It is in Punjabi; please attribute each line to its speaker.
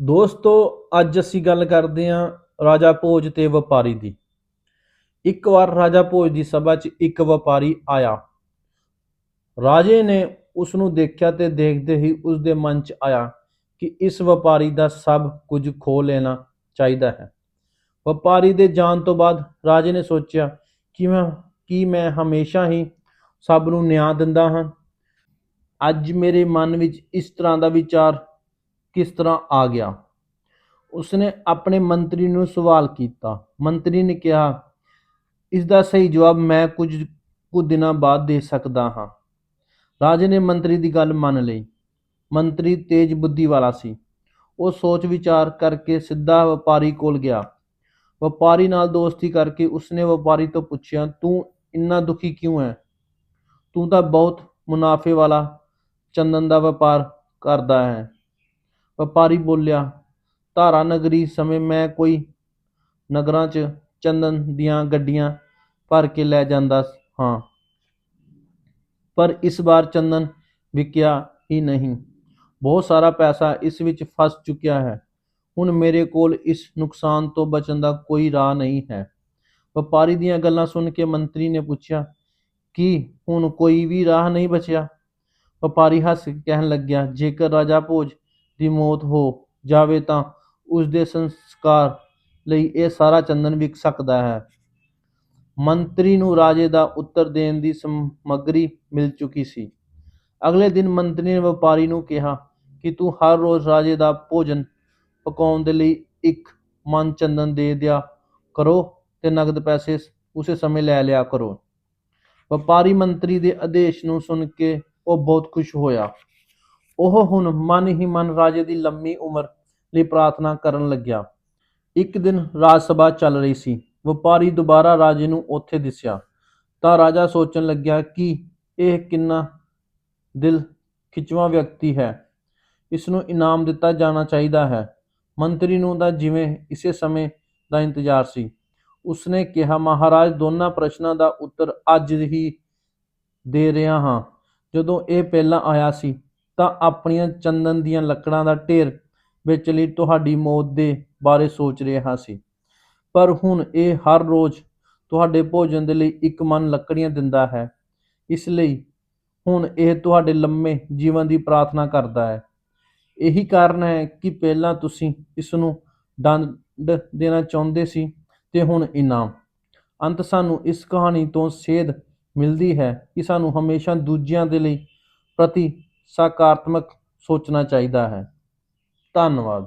Speaker 1: ਦੋਸਤੋ, ਅੱਜ ਅਸੀਂ ਗੱਲ ਕਰਦੇ ਹਾਂ ਰਾਜਾ ਭੋਜ ਤੇ ਵਪਾਰੀ ਦੀ। ਇੱਕ ਵਾਰ ਰਾਜਾ ਭੋਜ ਦੀ ਸਭਾ 'ਚ ਇੱਕ ਵਪਾਰੀ ਆਇਆ। ਰਾਜੇ ਨੇ ਉਸ ਨੂੰ ਦੇਖਿਆ ਤੇ ਦੇਖਦੇ ਹੀ ਉਸ ਦੇ ਮਨ 'ਚ ਆਇਆ ਕਿ ਇਸ ਵਪਾਰੀ ਦਾ ਸਭ ਕੁਝ ਖੋ ਲੈਣਾ ਚਾਹੀਦਾ ਹੈ। ਵਪਾਰੀ ਦੇ ਜਾਣ ਤੋਂ ਬਾਅਦ ਰਾਜੇ ਨੇ ਸੋਚਿਆ ਕਿ ਮੈਂ ਕੀ ਮੈਂ ਹਮੇਸ਼ਾ ਹੀ ਸਭ ਨੂੰ ਨਿਆਂ ਦਿੰਦਾ ਹਾਂ? ਅੱਜ ਮੇਰੇ ਮਨ ਵਿੱਚ ਇਸ ਤਰ੍ਹਾਂ ਦਾ ਵਿਚਾਰ ਕਿਸ ਤਰ੍ਹਾਂ ਆ ਗਿਆ? ਉਸਨੇ ਆਪਣੇ ਮੰਤਰੀ ਨੂੰ ਸਵਾਲ ਕੀਤਾ। ਮੰਤਰੀ ਨੇ ਕਿਹਾ ਇਸ ਦਾ ਸਹੀ ਜਵਾਬ ਮੈਂ ਕੁਝ ਕੁ ਦਿਨਾਂ ਬਾਅਦ ਦੇ ਸਕਦਾ ਹਾਂ। ਰਾਜੇ ਨੇ ਮੰਤਰੀ ਦੀ ਗੱਲ ਮੰਨ ਲਈ। ਮੰਤਰੀ ਤੇਜ ਬੁੱਧੀ ਵਾਲਾ ਸੀ। ਉਹ ਸੋਚ ਵਿਚਾਰ ਕਰਕੇ ਸਿੱਧਾ ਵਪਾਰੀ ਕੋਲ ਗਿਆ। ਵਪਾਰੀ ਨਾਲ ਦੋਸਤੀ ਕਰਕੇ ਉਸਨੇ ਵਪਾਰੀ ਤੋਂ ਪੁੱਛਿਆ, ਤੂੰ ਇੰਨਾ ਦੁਖੀ ਕਿਉਂ ਹੈ? ਤੂੰ ਤਾਂ ਬਹੁਤ ਮੁਨਾਫੇ ਵਾਲਾ ਚੰਦਨ ਦਾ ਵਪਾਰ ਕਰਦਾ ਹੈ। ਵਪਾਰੀ ਬੋਲਿਆ, ਧਾਰਾ ਨਗਰੀ ਸਮੇਂ ਮੈਂ ਕੋਈ ਨਗਰਾਂ 'ਚ ਚੰਦਨ ਦੀਆਂ ਗੱਡੀਆਂ ਭਰ ਕੇ ਲੈ ਜਾਂਦਾ ਹਾਂ। ਪਰ ਇਸ ਵਾਰ ਚੰਦਨ ਵਿਕਿਆ ਹੀ ਨਹੀਂ। ਬਹੁਤ ਸਾਰਾ ਪੈਸਾ ਇਸ ਵਿੱਚ ਫਸ ਚੁੱਕਿਆ ਹੈ। ਹੁਣ ਮੇਰੇ ਕੋਲ ਇਸ ਨੁਕਸਾਨ ਤੋਂ ਬਚਣ ਦਾ ਕੋਈ ਰਾਹ ਨਹੀਂ ਹੈ। ਵਪਾਰੀ ਦੀਆਂ ਗੱਲਾਂ ਸੁਣ ਕੇ ਮੰਤਰੀ ਨੇ ਪੁੱਛਿਆ, ਕੀ ਹੁਣ ਕੋਈ ਵੀ ਰਾਹ ਨਹੀਂ ਬਚਿਆ? ਵਪਾਰੀ ਹੱਸ ਕੇ ਕਹਿਣ ਲੱਗਿਆ, ਜੇਕਰ ਰਾਜਾ ਭੋਜ ਦੀ ਮੌਤ ਹੋ ਜਾਵੇ ਤਾਂ ਉਸ ਦੇ ਸੰਸਕਾਰ ਲਈ ਇਹ ਸਾਰਾ ਚੰਦਨ ਵਿਕ ਸਕਦਾ ਹੈ। ਮੰਤਰੀ ਨੂੰ ਰਾਜੇ ਦਾ ਉੱਤਰ ਦੇਣ ਦੀ ਸਮੱਗਰੀ ਮਿਲ ਚੁੱਕੀ ਸੀ। ਅਗਲੇ ਦਿਨ ਮੰਤਰੀ ਨੇ ਵਪਾਰੀ ਨੂੰ ਕਿਹਾ ਕਿ ਤੂੰ ਹਰ ਰੋਜ਼ ਰਾਜੇ ਦਾ ਭੋਜਨ ਪਕਾਉਣ ਦੇ ਲਈ ਇੱਕ ਮਨ ਚੰਦਨ ਦੇ ਦਿਆ ਕਰੋ ਤੇ ਨਗਦ ਪੈਸੇ ਉਸੇ ਸਮੇਂ ਲੈ ਲਿਆ ਕਰੋ। ਵਪਾਰੀ ਮੰਤਰੀ ਦੇ ਆਦੇਸ਼ ਨੂੰ ਸੁਣ ਕੇ ਉਹ ਬਹੁਤ ਖੁਸ਼ ਹੋਇਆ। ਉਹ ਹੁਣ ਮਨ ਹੀ ਮਨ ਰਾਜੇ ਦੀ ਲੰਮੀ ਉਮਰ ਲਈ ਪ੍ਰਾਰਥਨਾ ਕਰਨ ਲੱਗਿਆ। ਇੱਕ ਦਿਨ ਰਾਜ ਸਭਾ ਚੱਲ ਰਹੀ ਸੀ। ਵਪਾਰੀ ਦੁਬਾਰਾ ਰਾਜੇ ਨੂੰ ਉੱਥੇ ਦਿਸਿਆ। ਤਾਂ ਰਾਜਾ ਸੋਚਣ ਲੱਗਿਆ ਕਿ ਇਹ ਕਿੰਨਾ ਦਿਲ ਖਿੱਚਵਾਂ ਵਿਅਕਤੀ ਹੈ। ਇਸ ਨੂੰ ਇਨਾਮ ਦਿੱਤਾ ਜਾਣਾ ਚਾਹੀਦਾ ਹੈ। ਮੰਤਰੀ ਨੂੰ ਤਾਂ ਜਿਵੇਂ ਇਸੇ ਸਮੇਂ ਦਾ ਇੰਤਜ਼ਾਰ ਸੀ। ਉਸਨੇ ਕਿਹਾ, ਮਹਾਰਾਜ, ਦੋਨਾਂ ਪ੍ਰਸ਼ਨਾਂ ਦਾ ਉੱਤਰ ਅੱਜ ਹੀ ਦੇ ਰਿਹਾ ਹਾਂ। ਜਦੋਂ ਇਹ ਪਹਿਲਾਂ ਆਇਆ ਸੀ ਤਾਂ ਆਪਣੀਆਂ ਚੰਦਨ ਦੀਆਂ ਲੱਕੜਾਂ ਦਾ ਢੇਰ ਵਿੱਚ ਲਈ ਤੁਹਾਡੀ ਮੌਤ ਦੇ ਬਾਰੇ ਸੋਚ ਰਿਹਾ ਸੀ। ਪਰ ਹੁਣ ਇਹ ਹਰ ਰੋਜ਼ ਤੁਹਾਡੇ ਭੋਜਨ ਦੇ ਲਈ ਇੱਕ ਮਨ ਲੱਕੜੀਆਂ ਦਿੰਦਾ ਹੈ। ਇਸ ਲਈ ਹੁਣ ਇਹ ਤੁਹਾਡੇ ਲੰਮੇ ਜੀਵਨ ਦੀ ਪ੍ਰਾਰਥਨਾ ਕਰਦਾ ਹੈ। ਇਹੀ ਕਾਰਨ ਹੈ ਕਿ ਪਹਿਲਾਂ ਤੁਸੀਂ ਇਸ ਨੂੰ ਦੰਡ ਦੇਣਾ ਚਾਹੁੰਦੇ ਸੀ ਤੇ ਹੁਣ ਇਨਾਮ। ਅੰਤ ਸਾਨੂੰ ਇਸ ਕਹਾਣੀ ਤੋਂ ਸੇਧ ਮਿਲਦੀ ਹੈ ਕਿ ਸਾਨੂੰ ਹਮੇਸ਼ਾ ਦੂਜਿਆਂ ਦੇ ਲਈ ਪ੍ਰਤੀ ਸਕਾਰਾਤਮਕ ਸੋਚਣਾ ਚਾਹੀਦਾ ਹੈ। ਧੰਨਵਾਦ।